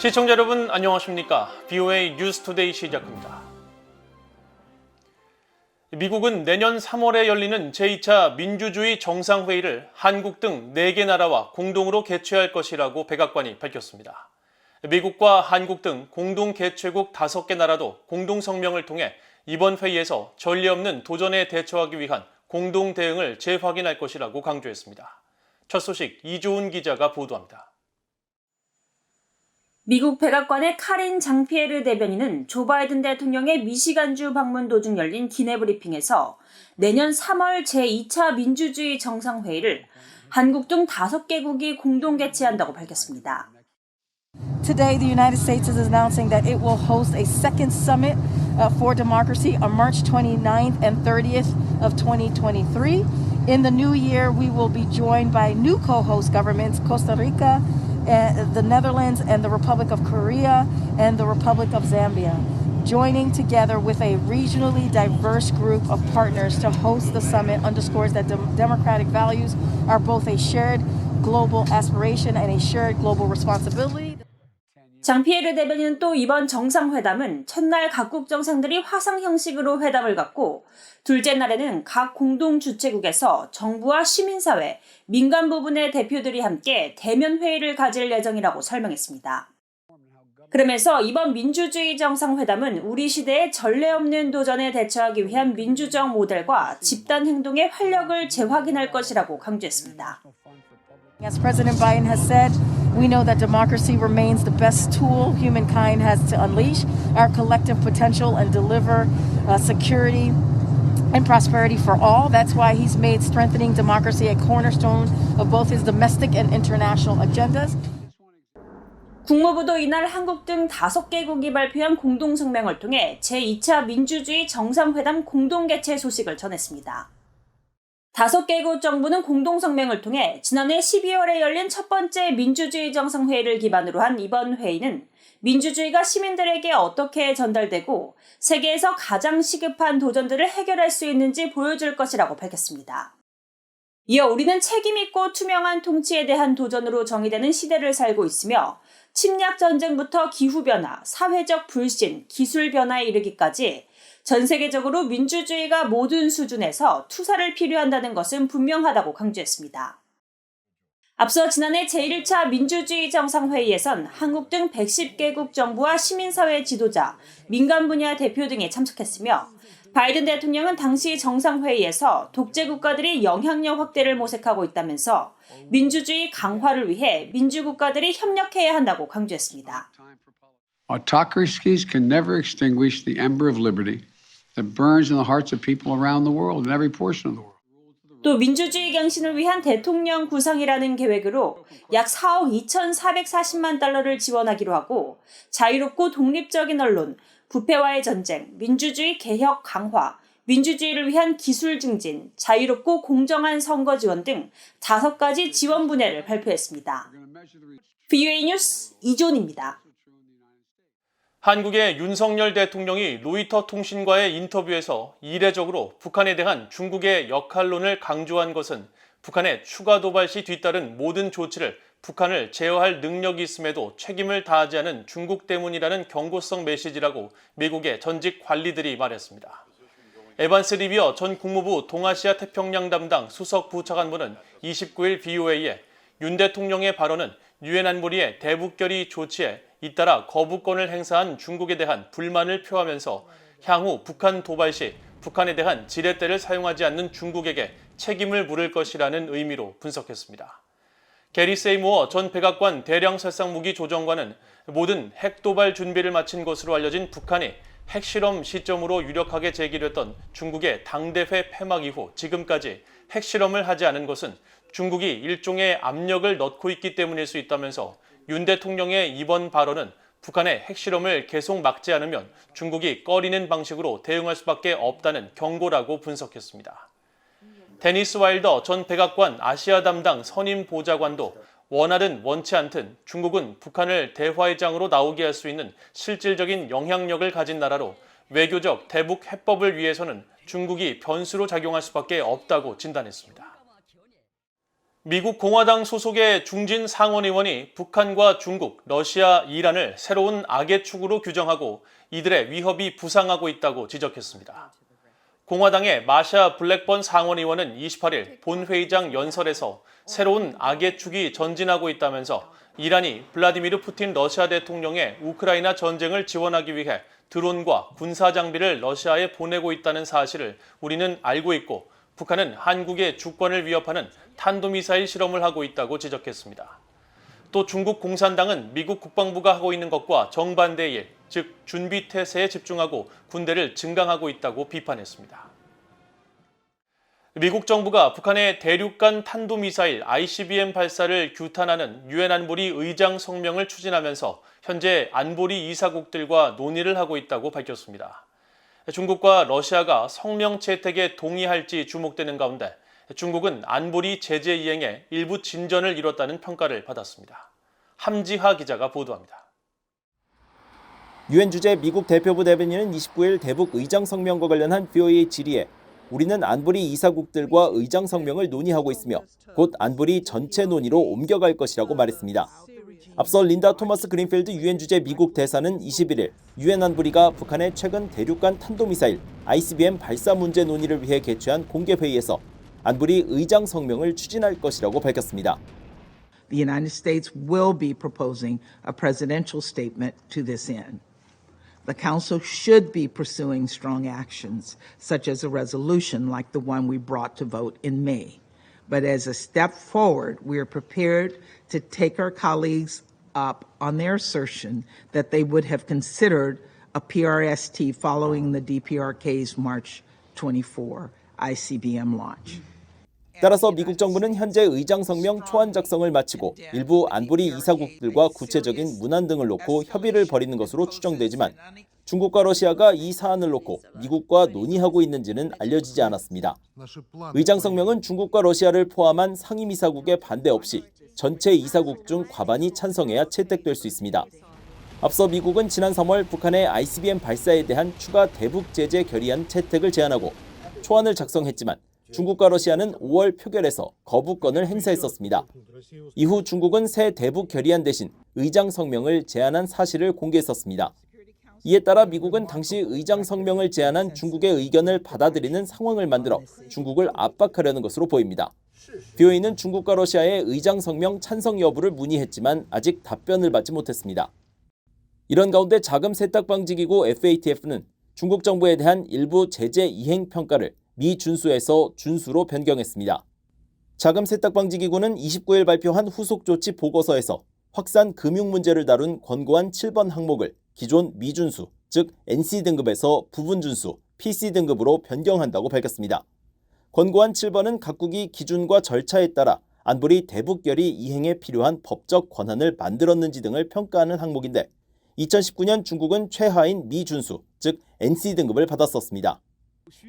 시청자 여러분 안녕하십니까? BOA 뉴스투데이 시작합니다. 미국은 내년 3월에 열리는 제2차 민주주의 정상회의를 한국 등 4개 나라와 공동으로 개최할 것이라고 백악관이 밝혔습니다. 미국과 한국 등 공동 개최국 5개 나라도 공동 성명을 통해 이번 회의에서 전례 없는 도전에 대처하기 위한 공동 대응을 재확인할 것이라고 강조했습니다. 첫 소식 이조은 기자가 보도합니다. 미국 백악관의 카린 장피에르 대변인은 조 바이든 대통령의 미시간주 방문 도중 열린 기내 브리핑에서 내년 3월 제2차 민주주의 정상회의를 한국 등 5개국이 공동 개최한다고 밝혔습니다. Today, the United States is announcing that it will host a second summit uh, for democracy on March 29th and 30th of 2023. In the new year, we will be joined by new co-host governments, Costa Rica, uh, the Netherlands, and the Republic of Korea, and the Republic of Zambia, joining together with a regionally diverse group of partners to host the summit underscores that dem- democratic values are both a shared global aspiration and a shared global responsibility. 장피에르 대변인은 또 이번 정상회담은 첫날 각국 정상들이 화상 형식으로 회담을 갖고 둘째 날에는 각 공동 주최국에서 정부와 시민사회, 민간 부분의 대표들이 함께 대면 회의를 가질 예정이라고 설명했습니다. 그러면서 이번 민주주의 정상회담은 우리 시대의 전례 없는 도전에 대처하기 위한 민주적 모델과 집단 행동의 활력을 재확인할 것이라고 강조했습니다. As President Biden has said, we know that democracy remains the best tool humankind has to unleash our collective potential and deliver uh, security and prosperity for all. That's why he's made strengthening democracy a cornerstone of both his domestic and international agendas. 국무부도 이날 한국 등 다섯 개국이 발표한 공동성명을 통해 제2차 민주주의 정상회담 공동 개최 소식을 전했습니다. 다섯 개국 정부는 공동성명을 통해 지난해 12월에 열린 첫 번째 민주주의 정상회의를 기반으로 한 이번 회의는 민주주의가 시민들에게 어떻게 전달되고 세계에서 가장 시급한 도전들을 해결할 수 있는지 보여줄 것이라고 밝혔습니다. 이어 우리는 책임있고 투명한 통치에 대한 도전으로 정의되는 시대를 살고 있으며 침략 전쟁부터 기후변화, 사회적 불신, 기술 변화에 이르기까지 전 세계적으로 민주주의가 모든 수준에서 투사를 필요한다는 것은 분명하다고 강조했습니다. 앞서 지난해 제1차 민주주의 정상회의에선 한국 등 110개국 정부와 시민사회 지도자, 민간 분야 대표 등이 참석했으며 바이든 대통령은 당시 정상회의에서 독재 국가들이 영향력 확대를 모색하고 있다면서 민주주의 강화를 위해 민주국가들이 협력해야 한다고 강조했습니다. Autocracies can never extinguish the ember of liberty 또 민주주의 경신을 위한 대통령 구상이라는 계획으로 약 4억 2,440만 달러를 지원하기로 하고 자유롭고 독립적인 언론, 부패와의 전쟁, 민주주의 개혁 강화, 민주주의를 위한 기술 증진, 자유롭고 공정한 선거 지원 등 다섯 가지 지원 분야를 발표했습니다. BUA 뉴스 이존입니다. 한국의 윤석열 대통령이 로이터 통신과의 인터뷰에서 이례적으로 북한에 대한 중국의 역할론을 강조한 것은 북한의 추가 도발 시 뒤따른 모든 조치를 북한을 제어할 능력이 있음에도 책임을 다하지 않은 중국 때문이라는 경고성 메시지라고 미국의 전직 관리들이 말했습니다. 에반스 리비어 전 국무부 동아시아 태평양 담당 수석 부차관보는 29일 BOA에 윤 대통령의 발언은 유엔 안보리의 대북결의 조치에 잇따라 거부권을 행사한 중국에 대한 불만을 표하면서 향후 북한 도발 시 북한에 대한 지렛대를 사용하지 않는 중국에게 책임을 물을 것이라는 의미로 분석했습니다. 게리 세이모어 전 백악관 대량 살상 무기 조정관은 모든 핵 도발 준비를 마친 것으로 알려진 북한이 핵실험 시점으로 유력하게 제기됐던 중국의 당대회 폐막 이후 지금까지 핵실험을 하지 않은 것은 중국이 일종의 압력을 넣고 있기 때문일 수 있다면서 윤 대통령의 이번 발언은 북한의 핵실험을 계속 막지 않으면 중국이 꺼리는 방식으로 대응할 수밖에 없다는 경고라고 분석했습니다. 데니스 와일더 전 백악관 아시아 담당 선임 보좌관도 원하든 원치 않든 중국은 북한을 대화의장으로 나오게 할 수 있는 실질적인 영향력을 가진 나라로 외교적 대북 해법을 위해서는 중국이 변수로 작용할 수밖에 없다고 진단했습니다. 미국 공화당 소속의 중진 상원 의원이 북한과 중국, 러시아, 이란을 새로운 악의 축으로 규정하고 이들의 위협이 부상하고 있다고 지적했습니다. 공화당의 마샤 블랙번 상원 의원은 28일 본회의장 연설에서 새로운 악의 축이 전진하고 있다면서 이란이 블라디미르 푸틴 러시아 대통령의 우크라이나 전쟁을 지원하기 위해 드론과 군사 장비를 러시아에 보내고 있다는 사실을 우리는 알고 있고 북한은 한국의 주권을 위협하는 탄도미사일 실험을 하고 있다고 지적했습니다. 또 중국 공산당은 미국 국방부가 하고 있는 것과 정반대의 일, 즉 준비 태세에 집중하고 군대를 증강하고 있다고 비판했습니다. 미국 정부가 북한의 대륙간 탄도미사일 ICBM 발사를 규탄하는 유엔 안보리 의장 성명을 추진하면서 현재 안보리 이사국들과 논의를 하고 있다고 밝혔습니다. 중국과 러시아가 성명 채택에 동의할지 주목되는 가운데 중국은 안보리 제재 이행에 일부 진전을 이뤘다는 평가를 받았습니다. 함지하 기자가 보도합니다. 유엔 주재 미국 대표부 대변인은 29일 대북 의장 성명과 관련한 VOA 질의에 우리는 안보리 이사국들과 의장 성명을 논의하고 있으며 곧 안보리 전체 논의로 옮겨갈 것이라고 말했습니다. 앞서 린다 토마스 그린필드 유엔 주재 미국 대사는 21일 유엔 안보리가 북한의 최근 대륙간 탄도미사일 ICBM 발사 문제 논의를 위해 개최한 공개 회의에서 안보리 의장 성명을 추진할 것이라고 밝혔습니다. The United States will be proposing a presidential statement to this end. The Council should be pursuing strong actions, such as a resolution like the one we brought to vote in May. But as a step forward, we are prepared to take our colleagues up on their assertion that they would have considered a PRST following the DPRK's March 24 ICBM launch. 따라서 미국 정부는 현재 의장 성명 초안 작성을 마치고 일부 안보리 이사국들과 구체적인 문안 등을 놓고 협의를 벌이는 것으로 추정되지만 중국과 러시아가 이 사안을 놓고 미국과 논의하고 있는지는 알려지지 않았습니다. 의장 성명은 중국과 러시아를 포함한 상임 이사국의 반대 없이 전체 이사국 중 과반이 찬성해야 채택될 수 있습니다. 앞서 미국은 지난 3월 북한의 ICBM 발사에 대한 추가 대북 제재 결의안 채택을 제안하고 초안을 작성했지만 중국과 러시아는 5월 표결에서 거부권을 행사했었습니다. 이후 중국은 새 대북 결의안 대신 의장 성명을 제안한 사실을 공개했었습니다. 이에 따라 미국은 당시 의장 성명을 제안한 중국의 의견을 받아들이는 상황을 만들어 중국을 압박하려는 것으로 보입니다. BOE는 중국과 러시아의 의장 성명 찬성 여부를 문의했지만 아직 답변을 받지 못했습니다. 이런 가운데 자금 세탁 방지 기구 FATF는 중국 정부에 대한 일부 제재 이행 평가를 미준수에서 준수로 변경했습니다. 자금 세탁 방지 기구는 29일 발표한 후속 조치 보고서에서 확산 금융 문제를 다룬 권고안 7번 항목을 기존 미준수, 즉 NC 등급에서 부분 준수, PC 등급으로 변경한다고 밝혔습니다. 권고안 7번은 각국이 기준과 절차에 따라 안보리 대북결의 이행에 필요한 법적 권한을 만들었는지 등을 평가하는 항목인데 2019년 중국은 최하인 미준수, 즉 NC 등급을 받았었습니다.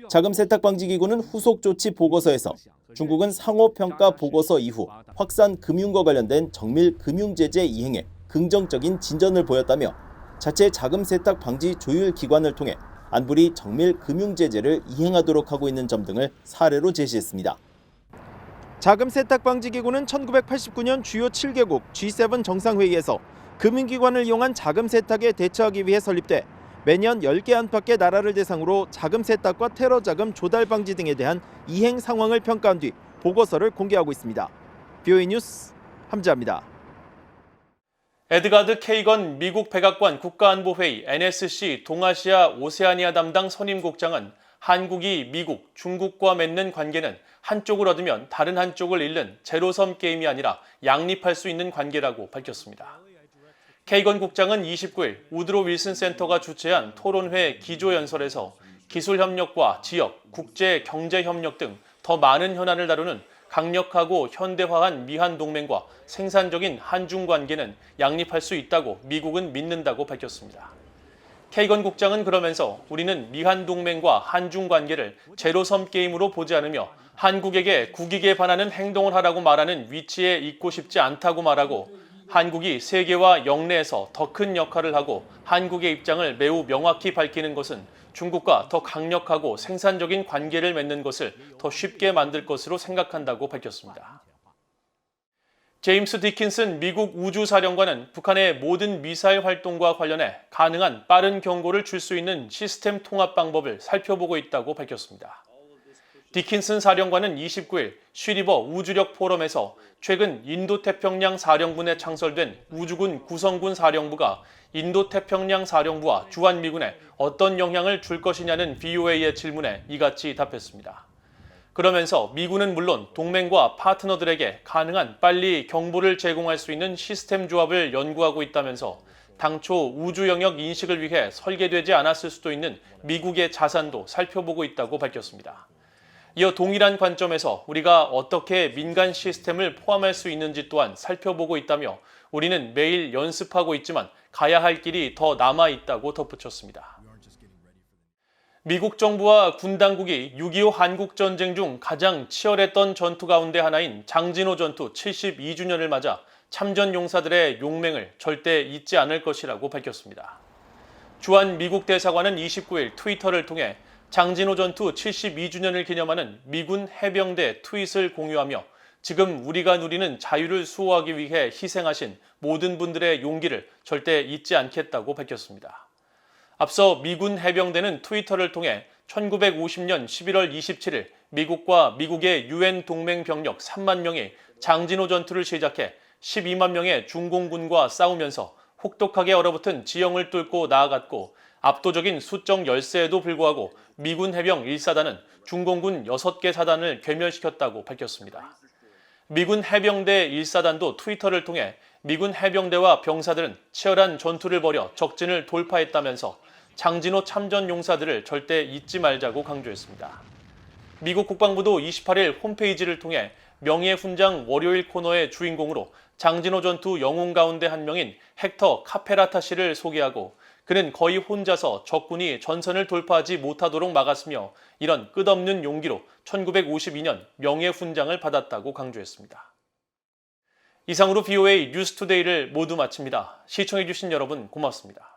자금 세탁 방지 기구는 후속 조치 보고서에서 중국은 상호 평가 보고서 이후 확산 금융과 관련된 정밀 금융 제재 이행에 긍정적인 진전을 보였다며 자체 자금 세탁 방지 조율 기관을 통해 안보리 정밀 금융 제재를 이행하도록 하고 있는 점 등을 사례로 제시했습니다. 자금 세탁 방지 기구는 1989년 주요 7개국 G7 정상회의에서 금융기관을 이용한 자금 세탁에 대처하기 위해 설립돼 매년 10개 안팎의 나라를 대상으로 자금 세탁과 테러 자금 조달 방지 등에 대한 이행 상황을 평가한 뒤 보고서를 공개하고 있습니다. BOE 뉴스 함지아입니다. 에드가드 케이건 미국 백악관 국가안보회의 NSC 동아시아 오세아니아 담당 선임국장은 한국이 미국, 중국과 맺는 관계는 한쪽을 얻으면 다른 한쪽을 잃는 제로섬 게임이 아니라 양립할 수 있는 관계라고 밝혔습니다. 케이건 국장은 29일 우드로 윌슨 센터가 주최한 토론회 기조연설에서 기술협력과 지역, 국제 경제협력 등 더 많은 현안을 다루는 강력하고 현대화한 미한 동맹과 생산적인 한중 관계는 양립할 수 있다고 미국은 믿는다고 밝혔습니다. 케이건 국장은 그러면서 우리는 미한 동맹과 한중 관계를 제로섬 게임으로 보지 않으며 한국에게 국익에 반하는 행동을 하라고 말하는 위치에 있고 싶지 않다고 말하고 한국이 세계와 영내에서 더 큰 역할을 하고 한국의 입장을 매우 명확히 밝히는 것은 중국과 더 강력하고 생산적인 관계를 맺는 것을 더 쉽게 만들 것으로 생각한다고 밝혔습니다. 제임스 디킨슨 미국 우주사령관은 북한의 모든 미사일 활동과 관련해 가능한 빠른 경고를 줄 수 있는 시스템 통합 방법을 살펴보고 있다고 밝혔습니다. 디킨슨 사령관은 29일 쉬리버 우주력 포럼에서 최근 인도태평양 사령부에 창설된 우주군 구성군 사령부가 인도태평양 사령부와 주한미군에 어떤 영향을 줄 것이냐는 VOA의 질문에 이같이 답했습니다. 그러면서 미군은 물론 동맹과 파트너들에게 가능한 빨리 경보를 제공할 수 있는 시스템 조합을 연구하고 있다면서 당초 우주 영역 인식을 위해 설계되지 않았을 수도 있는 미국의 자산도 살펴보고 있다고 밝혔습니다. 이어 동일한 관점에서 우리가 어떻게 민간 시스템을 포함할 수 있는지 또한 살펴보고 있다며 우리는 매일 연습하고 있지만 가야 할 길이 더 남아 있다고 덧붙였습니다. 미국 정부와 군 당국이 6.25 한국 전쟁 중 가장 치열했던 전투 가운데 하나인 장진호 전투 72주년을 맞아 참전 용사들의 용맹을 절대 잊지 않을 것이라고 밝혔습니다. 주한 미국 대사관은 29일 트위터를 통해 장진호 전투 72주년을 기념하는 미군 해병대 트윗을 공유하며 지금 우리가 누리는 자유를 수호하기 위해 희생하신 모든 분들의 용기를 절대 잊지 않겠다고 밝혔습니다. 앞서 미군 해병대는 트위터를 통해 1950년 11월 27일 미국과 미국의 유엔 동맹 병력 3만 명이 장진호 전투를 시작해 12만 명의 중공군과 싸우면서 혹독하게 얼어붙은 지형을 뚫고 나아갔고 압도적인 수적 열세에도 불구하고 미군 해병 1사단은 중공군 6개 사단을 괴멸시켰다고 밝혔습니다. 미군 해병대 1사단도 트위터를 통해 미군 해병대와 병사들은 치열한 전투를 벌여 적진을 돌파했다면서 장진호 참전 용사들을 절대 잊지 말자고 강조했습니다. 미국 국방부도 28일 홈페이지를 통해 명예훈장 월요일 코너의 주인공으로 장진호 전투 영웅 가운데 한 명인 헥터 카페라타 씨를 소개하고 그는 거의 혼자서 적군이 전선을 돌파하지 못하도록 막았으며 이런 끝없는 용기로 1952년 명예훈장을 받았다고 강조했습니다. 이상으로 BOA 뉴스투데이를 모두 마칩니다. 시청해주신 여러분 고맙습니다.